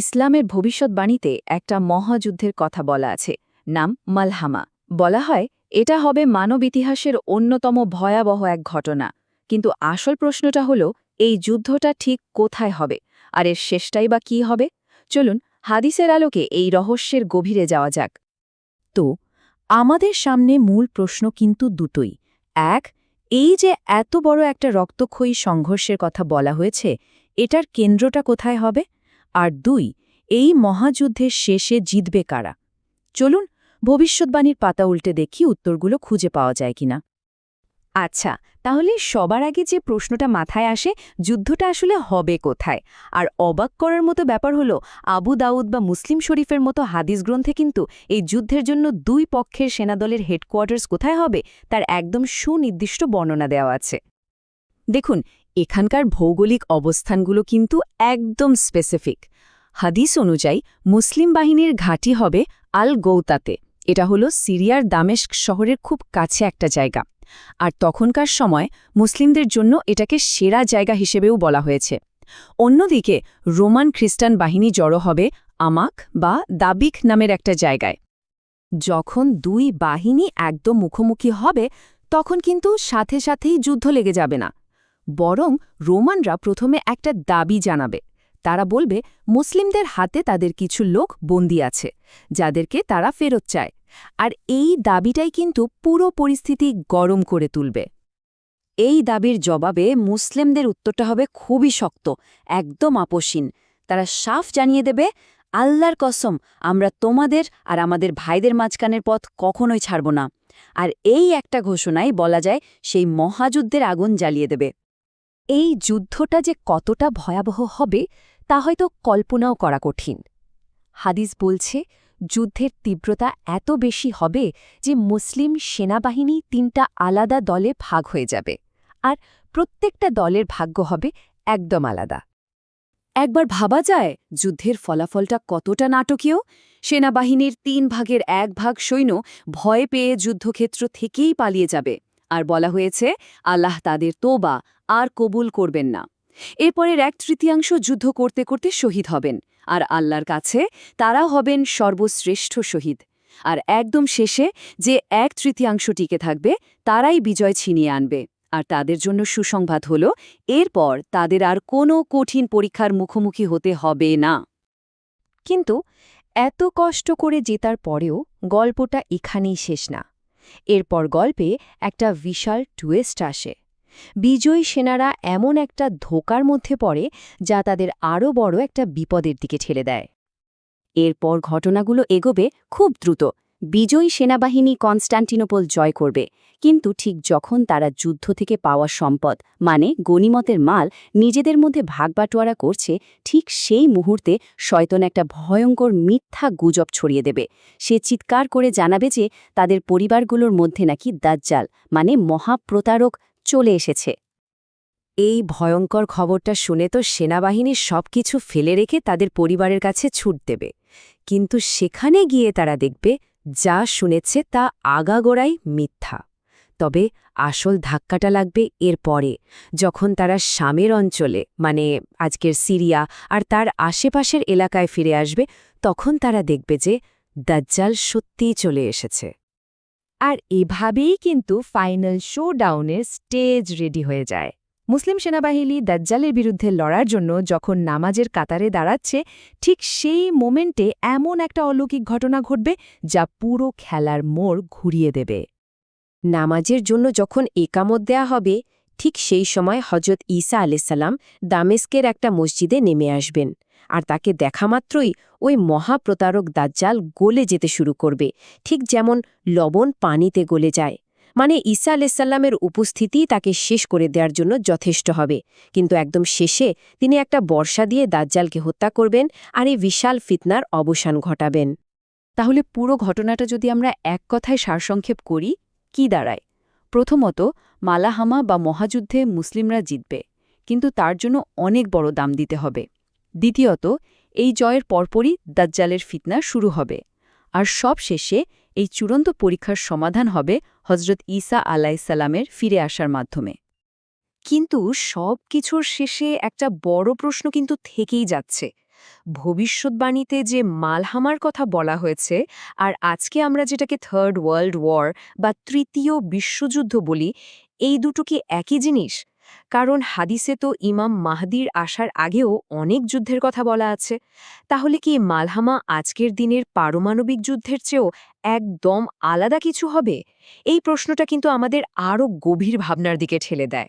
ইসলামের ভবিষ্যৎবাণীতে একটা মহাযুদ্ধের কথা বলা আছে, নাম মালহামা। বলা হয়, এটা হবে মানব ইতিহাসের অন্যতম ভয়াবহ এক ঘটনা। কিন্তু আসল প্রশ্নটা হলো, এই যুদ্ধটা ঠিক কোথায় হবে? আর এর শেষটাই বা কী হবে? চলুন, হাদিসের আলোকে এই রহস্যের গভীরে যাওয়া যাক। তো, আমাদের সামনে মূল প্রশ্ন কিন্তু দুটোই। এক, এই যে এত বড় একটা রক্তক্ষয়ী সংঘর্ষের কথা বলা হয়েছে, এটার কেন্দ্রটা কোথায় হবে? আর দুই, এই মহাযুদ্ধের শেষে জিতবে কারা? চলুন ভবিষ্যৎবাণীর পাতা উল্টে দেখি উত্তরগুলো খুঁজে পাওয়া যায় কিনা। আচ্ছা তাহলে সবার আগে যে প্রশ্নটা মাথায় আসে, যুদ্ধটা আসলে হবে কোথায়? আর অবাক করার মতো ব্যাপার হলো, আবু দাউদ বা মুসলিম শরীফের মতো হাদিস গ্রন্থে কিন্তু এই যুদ্ধের জন্য দুই পক্ষের সেনাদলের হেডকোয়ার্টার্স কোথায় হবে, তার একদম সুনির্দিষ্ট বর্ণনা দেওয়া আছে। দেখুন এখানকার ভৌগোলিক অবস্থানগুলো কিন্তু একদম স্পেসিফিক হাদিস অনুযায়ী মুসলিম বাহিনীর ঘাঁটি হবে আল গৌতাতে। এটা হলো সিরিয়ার দামেস্ক শহরের খুব কাছে একটা জায়গা। আর তখনকার সময় মুসলিমদের জন্য এটাকে সেরা জায়গা হিসেবেও বলা হয়েছে। অন্যদিকে রোমান খ্রিস্টান বাহিনী জড়ো হবে আমাক বা দাবিক নামের একটা জায়গায়। যখন দুই বাহিনী একদম মুখোমুখি হবে, তখন কিন্তু সাথে সাথেই যুদ্ধ লেগে যাবে না। বরং রোমানরা প্রথমে একটা দাবি জানাবে। তারা বলবে, মুসলিমদের হাতে তাদের কিছু লোক বন্দী আছে, যাদেরকে তারা ফেরত চায়। আর এই দাবিটাই কিন্তু পুরো পরিস্থিতি গরম করে তুলবে। এই দাবির জবাবে মুসলিমদের উত্তরটা হবে খুবই শক্ত, একদম আপোষহীন। তারা সাফ জানিয়ে দেবে, আল্লাহর কসম, আমরা তোমাদের আর আমাদের ভাইদের মাঝখানের পথ কখনোই ছাড়ব না। আর এই একটা ঘোষণাই বলা যায় সেই মহাযুদ্ধের আগুন জ্বালিয়ে দেবে। এই যুদ্ধটা যে কতটা ভয়াবহ হবে, তা হয়তো কল্পনাও করা কঠিন। হাদিস বলছে, যুদ্ধের তীব্রতা এত বেশি হবে যে মুসলিম সেনাবাহিনী তিনটা আলাদা দলে ভাগ হয়ে যাবে, আর প্রত্যেকটা দলের ভাগ্য হবে একদম আলাদা। একবার ভাবা যায়, যুদ্ধের ফলাফলটা কতটা নাটকীয়? সেনাবাহিনীর তিন ভাগের এক ভাগ সৈন্য ভয় পেয়ে যুদ্ধক্ষেত্র থেকেই পালিয়ে যাবে। আর বলা হয়েছে, আল্লাহ তাদের তোবা আর কবুল করবেন না। এরপরের এক তৃতীয়াংশ যুদ্ধ করতে করতে শহীদ হবেন আর আল্লাহর কাছে তারা হবেন সর্বশ্রেষ্ঠ শহীদ। আর একদম শেষে যে এক তৃতীয়াংশ টিকে থাকবে, তারাই বিজয় ছিনিয়ে আনবে। আর তাদের জন্য সুসংবাদ হল, এরপর তাদের আর কোনো কঠিন পরীক্ষার মুখোমুখি হতে হবে না। কিন্তু এত কষ্ট করে জেতার পরেও গল্পটা এখানেই শেষ না। এরপর গল্পে একটা বিশাল টুয়েস্ট আসে। বিজয়ী সেনারা এমন একটা ধোকার মধ্যে পড়ে যা তাদের আরও বড় একটা বিপদের দিকে ঠেলে দেয়। এরপর ঘটনাগুলো এগোবে খুব দ্রুত। বিজয়ী সেনাবাহিনী কনস্টান্টিনোপল জয় করবে, কিন্তু ঠিক যখন তারা যুদ্ধ থেকে পাওয়া সম্পদ মানে গণিমতের মাল, নিজেদের মধ্যে ভাগবাটোয়ারা করছে, ঠিক সেই মুহূর্তে শয়তন একটা ভয়ঙ্কর মিথ্যা গুজব ছড়িয়ে দেবে। সে চিৎকার করে জানাবে যে তাদের পরিবারগুলোর মধ্যে নাকি দাজ্জাল মানে মহাপ্রতারক, চলে এসেছে। এই ভয়ঙ্কর খবরটা শুনে তো সেনাবাহিনীর সবকিছু ফেলে রেখে তাদের পরিবারের কাছে ছুট দেবে। কিন্তু সেখানে গিয়ে তারা দেখবে যা শুনেছে তা আগাগোড়াই মিথ্যা। তবে আসল ধাক্কাটা লাগবে এর পরে, যখন তারা শামের অঞ্চলে মানে আজকের সিরিয়া আর তার আশেপাশের এলাকায় ফিরে আসবে, তখন তারা দেখবে যে দাজ্জাল সত্যিই চলে এসেছে। আর এভাবেই কিন্তু ফাইনাল শো ডাউনের স্টেজ রেডি হয়ে যায়। মুসলিম সেনাবাহিনী দাজ্জালের বিরুদ্ধে লড়ার জন্য যখন নামাজের কাতারে দাঁড়াচ্ছে, ঠিক সেই মোমেন্টে এমন একটা অলৌকিক ঘটনা ঘটবে যা পুরো খেলার মোড় ঘুরিয়ে দেবে। নামাজের জন্য যখন একামত দেয়া হবে, ঠিক সেই সময় হজরত ঈসা আলাইসাল্লাম দামেস্কের একটা মসজিদে নেমে আসবেন আর তাকে দেখা মাত্রই ওই মহাপ্রতারক দাজ্জাল গলে যেতে শুরু করবে, ঠিক যেমন লবণ পানিতে গলে যায়। মানে ঈসা আলাইসাল্লামের উপস্থিতি তাকে শেষ করে দেওয়ার জন্য যথেষ্ট হবে। কিন্তু একদম শেষে তিনি একটা বর্ষা দিয়ে দাজ্জালকে হত্যা করবেন আর এই বিশাল ফিতনার অবসান ঘটাবেন। তাহলে পুরো ঘটনাটা যদি আমরা এক কথায় সারসংক্ষেপ করি, কি দাঁড়ায়? প্রথমত, মালাহামা বা মহাযুদ্ধে মুসলিমরা জিতবে, কিন্তু তার জন্য অনেক বড় দাম দিতে হবে। দ্বিতীয়ত, এই জয়ের পরপরই দাজ্জালের ফিতনা শুরু হবে। আর সব শেষে এই চূড়ান্ত পরীক্ষার সমাধান হবে হজরত ঈসা আলাইসাল্লামের ফিরে আসার মাধ্যমে। কিন্তু সব কিছুর শেষে একটা বড় প্রশ্ন কিন্তু থেকেই যাচ্ছে। ভবিষ্যৎবাণীতে যে মালহামার কথা বলা হয়েছে, আর আজকে আমরা যেটাকে থার্ড ওয়ার্ল্ড ওয়ার বা তৃতীয় বিশ্বযুদ্ধ বলি, এই দুটো কি একই জিনিস? কারণ হাদিসে তো ইমাম মাহদির আসার আগেও অনেক যুদ্ধের কথা বলা আছে। তাহলে কি মালহামা আজকের দিনের পারমাণবিক যুদ্ধের চেয়েও একদম আলাদা কিছু হবে? এই প্রশ্নটা কিন্তু আমাদের আরও গভীর ভাবনার দিকে ঠেলে দেয়।